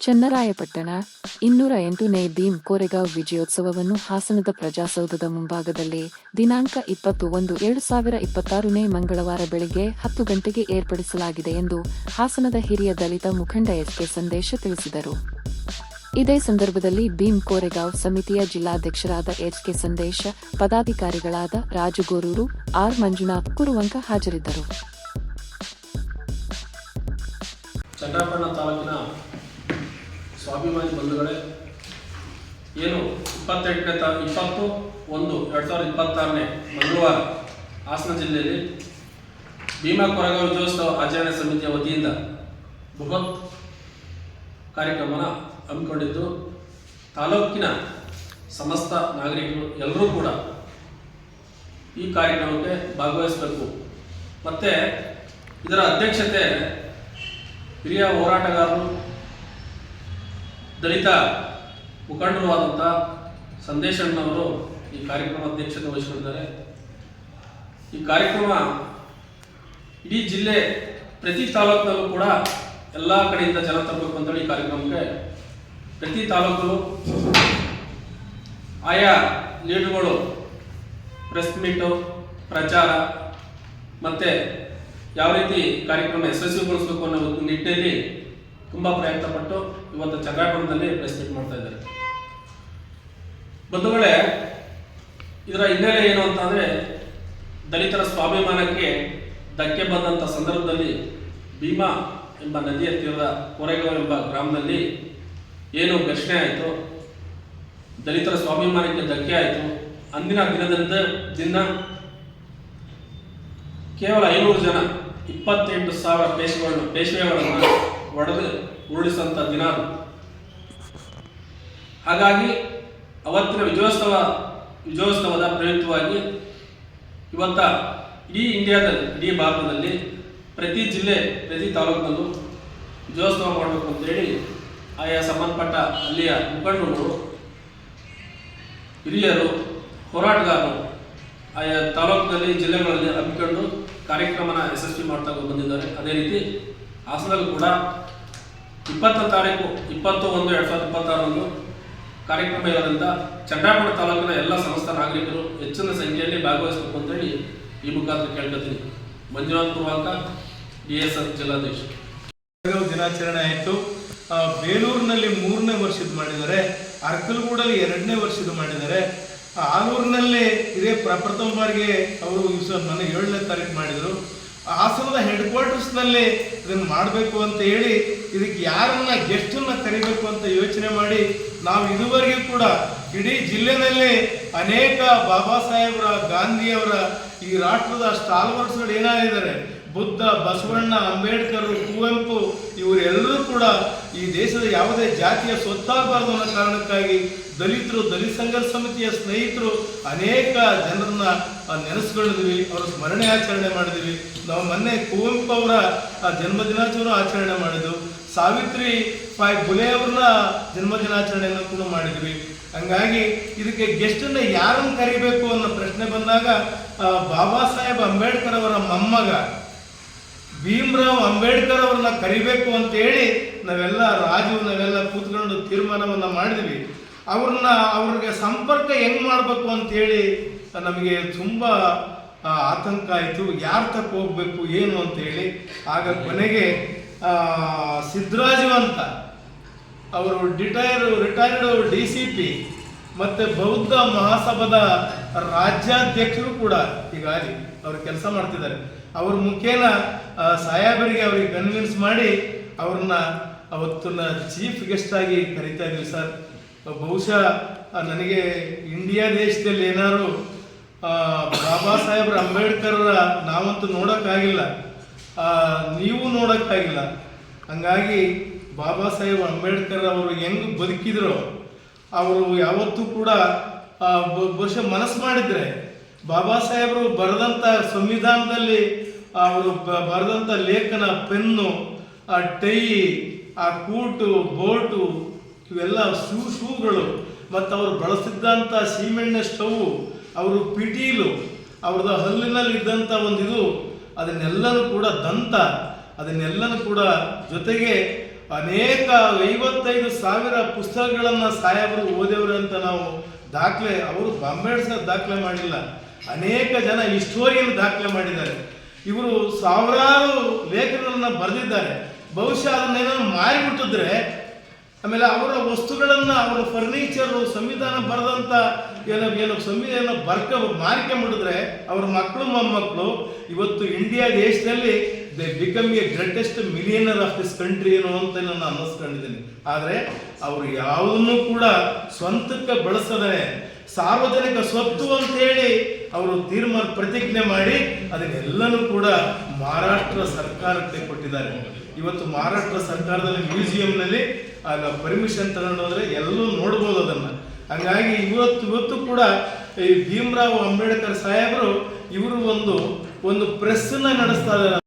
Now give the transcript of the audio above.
ಚನ್ನರಾಯಪಟ್ಟಣ, ಇನ್ನೂರ ಎಂಟನೇ ಭೀಮ್ ಕೋರೆಗಾಂವ್ ವಿಜಯೋತ್ಸವವನ್ನು ಹಾಸನದ ಪ್ರಜಾಸೌಧದ ಮುಂಭಾಗದಲ್ಲಿ ದಿನಾಂಕ ಇಪ್ಪತ್ತು ಒಂದು ಎರಡು ಸಾವಿರ ಇಪ್ಪತ್ತಾರನೇ ಮಂಗಳವಾರ ಬೆಳಗ್ಗೆ ಹತ್ತು ಗಂಟೆಗೆ ಏರ್ಪಡಿಸಲಾಗಿದೆ ಎಂದು ಹಾಸನದ ಹಿರಿಯ ದಲಿತ ಮುಖಂಡ ಎಸ್ಕೆ ಸಂದೇಶ ತಿಳಿಸಿದರು. ಇದೇ ಸಂದರ್ಭದಲ್ಲಿ ಭೀಮ್ ಕೋರೆಗಾಂವ್ ಸಮಿತಿಯ ಜಿಲ್ಲಾಧ್ಯಕ್ಷರಾದ ಎಚ್ಕೆ ಸಂದೇಶ, ಪದಾಧಿಕಾರಿಗಳಾದ ರಾಜಗೋರೂರು ಆರ್ ಮಂಜುನಾಥ್ ಕುರುವಂಕ ಹಾಜರಿದ್ದರು. ಸ್ವಾಭಿಮಾನಿ ಬಂಧುಗಳೇ, ಏನು ಇಪ್ಪತ್ತೆಂಟನೇ ತಾ, ಇಪ್ಪತ್ತು ಒಂದು ಎರಡು ಸಾವಿರದ ಇಪ್ಪತ್ತಾರನೇ ಮಂಗಳವಾರ ಹಾಸನ ಜಿಲ್ಲೆಯಲ್ಲಿ ಭೀಮಾ ಕೊರಗ ವಿಜಯೋತ್ಸವ ಆಚರಣೆ ಸಮಿತಿಯ ವತಿಯಿಂದ ಬೃಹತ್ ಕಾರ್ಯಕ್ರಮನ ಹಮ್ಮಿಕೊಂಡಿದ್ದು, ತಾಲೂಕಿನ ಸಮಸ್ತ ನಾಗರಿಕರು ಎಲ್ಲರೂ ಕೂಡ ಈ ಕಾರ್ಯಕ್ರಮಕ್ಕೆ ಭಾಗವಹಿಸಬೇಕು. ಮತ್ತು ಇದರ ಅಧ್ಯಕ್ಷತೆ ಹಿರಿಯ ಹೋರಾಟಗಾರರು ದಲಿತ ಮುಖಂಡರು ಆದಂಥ ಈ ಕಾರ್ಯಕ್ರಮ ಅಧ್ಯಕ್ಷತೆ ವಹಿಸಿಕೊಂಡಿದ್ದಾರೆ. ಈ ಕಾರ್ಯಕ್ರಮ ಇಡೀ ಜಿಲ್ಲೆ, ಪ್ರತಿ ತಾಲೂಕಿನಲ್ಲೂ ಕೂಡ ಎಲ್ಲ ಕಡೆಯಿಂದ ಜನ ತರಬೇಕು ಅಂತೇಳಿ ಈ ಕಾರ್ಯಕ್ರಮಕ್ಕೆ ಪ್ರತಿ ತಾಲೂಕಲ್ಲೂ ಆಯಾ ಲೀಡ್ಗಳು ಪ್ರೆಸ್ ಮೀಟು ಪ್ರಚಾರ ಮತ್ತು ಯಾವ ರೀತಿ ಕಾರ್ಯಕ್ರಮ ಯಶಸ್ವಿಗೊಳಿಸಬೇಕು ಅನ್ನೋ ನಿಟ್ಟಿನಲ್ಲಿ ತುಂಬ ಪ್ರಯತ್ನ ಪಟ್ಟು ಇವತ್ತು ಚಂದ್ರಾಪುರದಲ್ಲಿ ಪ್ರೆಸ್ ಮಾಡ್ತಾ ಇದ್ದಾರೆ. ಬಂಧುಗಳೇ, ಇದರ ಹಿನ್ನೆಲೆ ಏನು ಅಂತ ದಲಿತರ ಸ್ವಾಭಿಮಾನಕ್ಕೆ ಧಕ್ಕೆ ಬಂದಂಥ ಸಂದರ್ಭದಲ್ಲಿ ಭೀಮಾ ಎಂಬ ನದಿಯ ತೀರದ ಕೊರೆಗಾಂವ್ ಎಂಬ ಗ್ರಾಮದಲ್ಲಿ ಏನು ಘರ್ಷಣೆ ಆಯಿತು? ದಲಿತರ ಸ್ವಾಭಿಮಾನಕ್ಕೆ ಧಕ್ಕೆ ಆಯಿತು. ಅಂದಿನ ದಿನದಿಂದ ದಿನ ಕೇವಲ ಐನೂರು ಜನ ಇಪ್ಪತ್ತೆಂಟು ಸಾವಿರ ಪೇಶ್ವೆಗಳನ್ನು ಪೇಶ್ವೆಗಳನ್ನು ಒಡೆದು ಉರುಳಿಸಂತ ದಿನ ಅದು. ಹಾಗಾಗಿ ಅವತ್ತಿನ ವಿಜಯೋತ್ಸವ, ವಿಜಯೋತ್ಸವದ ಪ್ರಯುಕ್ತವಾಗಿ ಇವತ್ತ ಇಡೀ ಇಂಡಿಯಾದಲ್ಲಿ ಇಡೀ ಭಾರತದಲ್ಲಿ ಪ್ರತಿ ಜಿಲ್ಲೆ, ಪ್ರತಿ ತಾಲೂಕಿನಲ್ಲೂ ವಿಜಯೋತ್ಸವ ಮಾಡಬೇಕು ಅಂತೇಳಿ ಆಯಾ ಸಂಬಂಧಪಟ್ಟ ಅಲ್ಲಿಯ ಮುಖಂಡರು ಹಿರಿಯರು, ಹೋರಾಟಗಾರರು ಆಯಾ ತಾಲೂಕಿನಲ್ಲಿ, ಜಿಲ್ಲೆಗಳಲ್ಲಿ ಹಮ್ಮಿಕೊಂಡು ಕಾರ್ಯಕ್ರಮನ ಯಶಸ್ವಿ ಮಾಡ್ತಾ ಬಂದಿದ್ದಾರೆ. ಅದೇ ರೀತಿ ಹಾಸನಲ್ಲೂ ಕೂಡ ಇಪ್ಪತ್ತನೇ ತಾರೀಕು ಇಪ್ಪತ್ತು ಒಂದು ಎರಡು ಸಾವಿರದ ಇಪ್ಪತ್ತಾರರಂದು ಕಾರ್ಯಕ್ರಮ ಇರೋದ್ರಿಂದ ಚಂದ್ರಾಪುರ ತಾಲೂಕಿನ ಎಲ್ಲ ಸಮಸ್ತ ನಾಗರಿಕರು ಹೆಚ್ಚಿನ ಸಂಖ್ಯೆಯಲ್ಲಿ ಭಾಗವಹಿಸಬೇಕು ಅಂತೇಳಿ ಈ ಮುಖಾಂತರ ಕೇಳ್ಕೊತೀನಿ. ಮಂಜುನಾಥ್ ಪೂರ್ವಾಂಕ, ಡಿ ಎಸ್ ಎಫ್ ಜಿಲ್ಲಾಧೀಶ ದಿನಾಚರಣೆ ಆಯಿತು. ಬೇಲೂರಿನಲ್ಲಿ ಮೂರನೇ ವರ್ಷದ ಮಾಡಿದ್ದಾರೆ. ಅರ್ಕಲ್ಗೂಡಲ್ಲಿ ಎರಡನೇ ವರ್ಷದ ಮಾಡಿದ್ದಾರೆ. ಆಲೂರಿನಲ್ಲಿ ಇದೇ ಪ್ರಪ್ರಥಮ ಬಾರಿಗೆ ಅವರು ಈ ನನ್ನ ಏಳನೇ ತಾರೀಕು ಮಾಡಿದರು. ಹಾಸನದ ಹೆಡ್ ಕ್ವಾರ್ಟರ್ಸ್ನಲ್ಲಿ ಇದನ್ನು ಮಾಡಬೇಕು ಅಂತ ಹೇಳಿ ಇದಕ್ಕೆ ಯಾರನ್ನ ಗೆಸ್ಟನ್ನು ಕರಿಬೇಕು ಅಂತ ಯೋಚನೆ ಮಾಡಿ ನಾವು ಇದುವರೆಗೂ ಕೂಡ ಇಡೀ ಜಿಲ್ಲೆನಲ್ಲಿ ಅನೇಕ ಬಾಬಾ ಸಾಹೇಬರ, ಗಾಂಧಿಯವರ ಈ ರಾಷ್ಟ್ರದ ಸ್ಟಾಲ್ವರ್ಸ್ಗಳು ಏನಾಗಿದ್ದಾರೆ ಬುದ್ಧ, ಬಸವಣ್ಣ, ಅಂಬೇಡ್ಕರ್, ಕುವೆಂಪು ಇವರೆಲ್ಲರೂ ಕೂಡ ಈ ದೇಶದ ಯಾವುದೇ ಜಾತಿಯ ಸ್ವತ್ತಾಗಬಾರದು ಅನ್ನೋ ಕಾರಣಕ್ಕಾಗಿ ದಲಿತರು, ದಲಿತ ಸಂಘರ್ಷ ಸಮಿತಿಯ ಸ್ನೇಹಿತರು ಅನೇಕ ಜನರನ್ನ ನೆನೆಸ್ಕೊಂಡಿದ್ವಿ ಅವರ ಸ್ಮರಣೆ ಆಚರಣೆ ಮಾಡಿದ್ವಿ. ನಾವು ಮೊನ್ನೆ ಕುವೆಂಪು ಅವರ ಜನ್ಮ ದಿನಾಚರಣೆ ಆಚರಣೆ ಮಾಡಿದ್ವು. ಸಾವಿತ್ರಿ ಬಾಯ್ ಬುಲೆ ಅವ್ರನ್ನ ಜನ್ಮ ದಿನಾಚರಣೆಯನ್ನು ಕೂಡ ಮಾಡಿದ್ವಿ. ಹಂಗಾಗಿ ಇದಕ್ಕೆ ಗೆಸ್ಟನ್ನ ಯಾರನ್ನು ಕರಿಬೇಕು ಅನ್ನೋ ಪ್ರಶ್ನೆ ಬಂದಾಗ ಬಾಬಾ ಸಾಹೇಬ್ ಅಂಬೇಡ್ಕರ್ ಅವರ ಮೊಮ್ಮಗ ಭೀಮ್ರಾವ್ ಅಂಬೇಡ್ಕರ್ ಅವ್ರನ್ನ ಕರಿಬೇಕು ಅಂತ ಹೇಳಿ ನಾವೆಲ್ಲ ರಾಜು, ನಾವೆಲ್ಲ ಕೂತ್ಕೊಂಡು ತೀರ್ಮಾನವನ್ನ ಮಾಡಿದ್ವಿ. ಅವ್ರನ್ನ, ಅವ್ರಿಗೆ ಸಂಪರ್ಕ ಹೆಂಗ್ ಮಾಡಬೇಕು ಅಂತ ಹೇಳಿ ನಮಗೆ ತುಂಬಾ ಆತಂಕ ಆಯಿತು. ಯಾರ ತಕ್ಕ ಹೋಗ್ಬೇಕು, ಏನು ಅಂತ ಹೇಳಿ. ಆಗ ಕೊನೆಗೆ ಸಿದ್ದರಾಜು ಅಂತ ಅವರು ಡಿಟೈರ್, ರಿಟೈರ್ಡ್ ಡಿ ಸಿ ಪಿ ಮತ್ತೆ ಬೌದ್ಧ ಮಹಾಸಭಾದ ರಾಜ್ಯಾಧ್ಯಕ್ಷರು ಕೂಡ ಹೀಗಾಗಿ ಅವರು ಕೆಲಸ ಮಾಡ್ತಿದ್ದಾರೆ. ಅವ್ರ ಮುಖೇನ ಸಾಹೇಬರಿಗೆ ಅವ್ರಿಗೆ ಕನ್ವಿನ್ಸ್ ಮಾಡಿ ಅವ್ರನ್ನ ಅವತ್ತನ್ನ ಚೀಫ್ ಗೆಸ್ಟ್ ಆಗಿ ಕರಿತಾ ಇದ್ವಿ ಸರ್ ಬಹುಶಃ ನನಗೆ ಇಂಡಿಯಾ ದೇಶದಲ್ಲಿ ಏನಾದ್ರು ಬಾಬಾ ಸಾಹೇಬ್ರ ಅಂಬೇಡ್ಕರ್ ನಾವಂತೂ ನೋಡೋಕ್ಕಾಗಿಲ್ಲ. ನೀವು ನೋಡೋಕ್ಕಾಗಿಲ್ಲ. ಹಂಗಾಗಿ ಬಾಬಾ ಸಾಹೇಬ್ ಅಂಬೇಡ್ಕರ್ ಅವರು ಹೆಂಗ್ ಬದುಕಿದ್ರು, ಅವರು ಯಾವತ್ತೂ ಕೂಡ ಬಹುಶಃ ಮನಸ್ಸು ಮಾಡಿದ್ರೆ ಬಾಬಾ ಸಾಹೇಬರು ಬರೆದಂಥ ಸಂವಿಧಾನದಲ್ಲಿ ಅವರು ಬರೆದಂಥ ಲೇಖನ ಪೆನ್ನು, ಆ ಟೈ, ಆ ಕೂಟು, ಬೋಟು, ಇವೆಲ್ಲ ಶೂ, ಶೂಗಳು. ಮತ್ತು ಅವರು ಬಳಸಿದ್ದಂಥ ಸೀಮೆಣ್ಣೆ ಸ್ಟವ್, ಅವರು ಪಿಟೀಲು ಅವ್ರದ್ದು ಹಲ್ಲಿನಲ್ಲಿ ಇದ್ದಂಥ ಒಂದು ಇದು ಅದನ್ನೆಲ್ಲನೂ ಕೂಡ ದಂತ. ಅದನ್ನೆಲ್ಲನೂ ಕೂಡ ಜೊತೆಗೆ ಅನೇಕ ಐವತ್ತೈದು ಸಾವಿರ ಪುಸ್ತಕಗಳನ್ನು ಸಾಹೇಬರು ಓದೇವ್ರೆ ಅಂತ ನಾವು ದಾಖಲೆ, ಅವರು ಅಂಬೇಡ್ಕರ್ ದಾಖಲೆ ಮಾಡಿಲ್ಲ. ಅನೇಕ ಜನ ಹಿಸ್ಟೋರಿಯನ್ ದಾಖಲೆ ಮಾಡಿದ್ದಾರೆ. ಇವರು ಸಾವಿರಾರು ಲೇಖನಗಳನ್ನು ಬರೆದಿದ್ದಾರೆ. ಬಹುಶಃ ಅದನ್ನೇನೋ ಮಾರಿಬಿಟ್ಟಿದ್ರೆ, ಆಮೇಲೆ ಅವರ ವಸ್ತುಗಳನ್ನು, ಅವರ ಫರ್ನಿಚರು ಸಂವಿಧಾನ ಬರೆದಂಥ ಏನೋ ಏನೋ ಸಂವಿಧಾನ ಬರ್ಕ ಮಾರಿಕೆ ಮಾಡಿದ್ರೆ ಅವ್ರ ಮಕ್ಕಳು ಮೊಮ್ಮಕ್ಕಳು ಇವತ್ತು ಇಂಡಿಯಾ ದೇಶದಲ್ಲಿ they become a greatest millionaire of this country ಏನು ಅಂತ ನಾನು ಅನ್ನಿಸ್ಕೊಂಡಿದ್ದೀನಿ. ಆದರೆ ಅವರು ಯಾವುದನ್ನು ಕೂಡ ಸ್ವಂತಕ್ಕೆ ಬಳಸದೆ ಸಾರ್ವಜನಿಕ ಸ್ವತ್ತು ಅಂತೇಳಿ ಅವರು ತೀರ್ಮಾನ ಪ್ರತಿಜ್ಞೆ ಮಾಡಿ ಅದನ್ನೆಲ್ಲನೂ ಕೂಡ ಮಹಾರಾಷ್ಟ್ರ ಸರ್ಕಾರಕ್ಕೆ ಕೊಟ್ಟಿದ್ದಾರೆ. ಇವತ್ತು ಮಹಾರಾಷ್ಟ್ರ ಸರ್ಕಾರದಲ್ಲಿ ಮ್ಯೂಸಿಯಂನಲ್ಲಿ ಆಗ ಪರ್ಮಿಷನ್ ತಗೊಂಡು ಹೋದರೆ ಎಲ್ಲೂ ನೋಡ್ಬೋದು ಅದನ್ನು. ಹಂಗಾಗಿ ಇವತ್ತು ಇವತ್ತು ಕೂಡ ಈ ಭೀಮರಾವ್ ಅಂಬೇಡ್ಕರ್ ಸಾಹೇಬರು ಇವರು ಒಂದು ಒಂದು ಪ್ರೆಸ್ನ ನಡೆಸ್ತಾ ಇದ್ದಾರೆ.